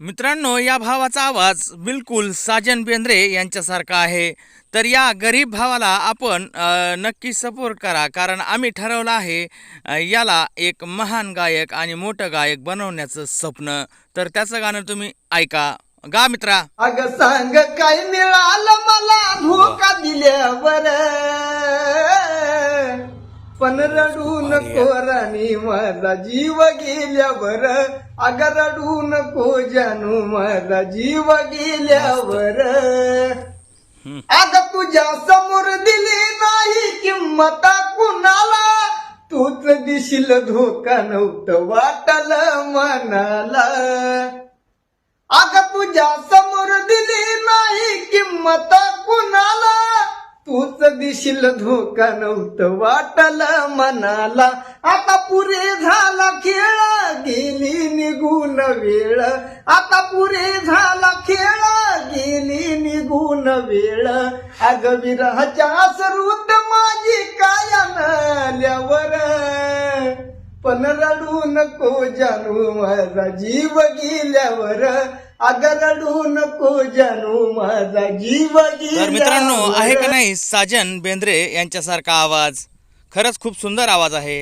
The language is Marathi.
मित्रांनो या भावाचा आवाज बिलकुल साजन बेंद्रे यांच्यासारखा आहे. तर या गरीब भावाला आपण नक्की सपोर्ट करा कारण आम्ही ठरवलं आहे याला एक महान गायक आणि मोठं गायक बनवण्याचं स्वप्न. तर त्याचं गाणं तुम्ही ऐका. गा मित्रा. अग सांग काय मिळालं मला धोका दिल्यावर. पण रडू नको राणी माझा जीव गेल्यावर अग रडू नको जानू माझा जीव गेल्यावर. अग तुझ्या समोर दिली नाही किंमत कुणाला? तूच दिशील धोका नव्हतं वाटल मनाला. अग तुझ्या समोर दिली नाही किंमत दिशील धोका नव्हतं वाटलं मनाला. आता पुरे झाला खेळ गेली निघून वेळ. आता पुरे झाला खेळ गेली निघून वेळ. अग विरहाच्या सरूत माझी काय आल्यावर. पण रडू नको जानू माझा जीव गेल्यावर. अग रडू नको जानू माझा जीव तर मित्रांनो आहे का नाही साजन बेंद्रे यांच्यासारखा आवाज? खरंच खूप सुंदर आवाज आहे.